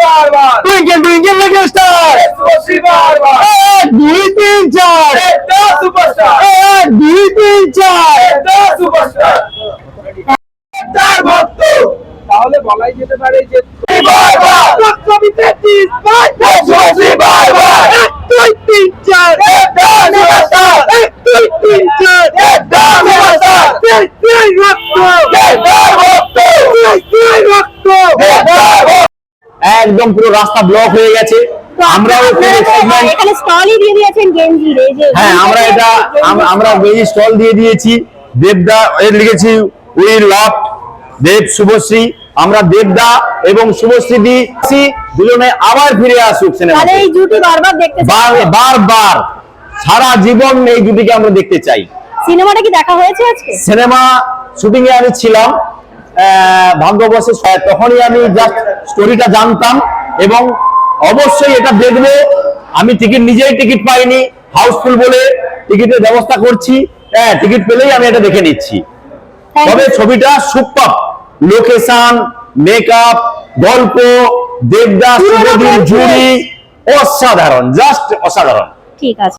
বারবার twinkle twinkle little star Subhashree বারবার এক দুই তিন চার এক দুই তিন চার তাহলে বলাই যেতে পারে যে বারবার ছবিতে তিন বারবার এক দুই তিন চার এক দুই তিন চার এটা সুপারস্টার তিন তিন রক্ত এটা ভক্ত তিন তিন রক্ত এটা ভক্ত একদম পুরো রাস্তা ব্লক হয়ে গেছে। আমরাও এখানে স্টলই দিয়ে দিয়েছেন গেঞ্জির এই যে হ্যাঁ আমরা এটা আমরা বেজি স্টল দিয়ে দিয়েছি। দেবদা এর লিখেছি উই লভ দেব শুভশ্রী আমরা দেবদা এবং শুভশ্রী দি দুজনে আবার ফিরে আসুক সিনেমা তাহলে এই জুটি বারবার দেখতে বারবার। সারা জীবন এই জুটিকে আমরা দেখতে চাই। সিনেমাটা কি দেখা হয়েছে আজকে? সিনেমা শুটিং এ আমি ছিলাম। ভাগ্যবশে তখনই আমি জাস্ট স্টোরিটা জানতাম এবং অবশ্যই এটা দেখব। আমি টিকিট নিজেই টিকিট পাইনি হাউসফুল বলে টিকিটের ব্যবস্থা করছি। হ্যাঁ টিকিট পেলেই আমি এটা দেখে নিচ্ছি। তবে ছবিটা সুপার লোকেশন মেকআপ গল্প দেবদাস জুড়ি অসাধারণ জাস্ট অসাধারণ। ঠিক আছে।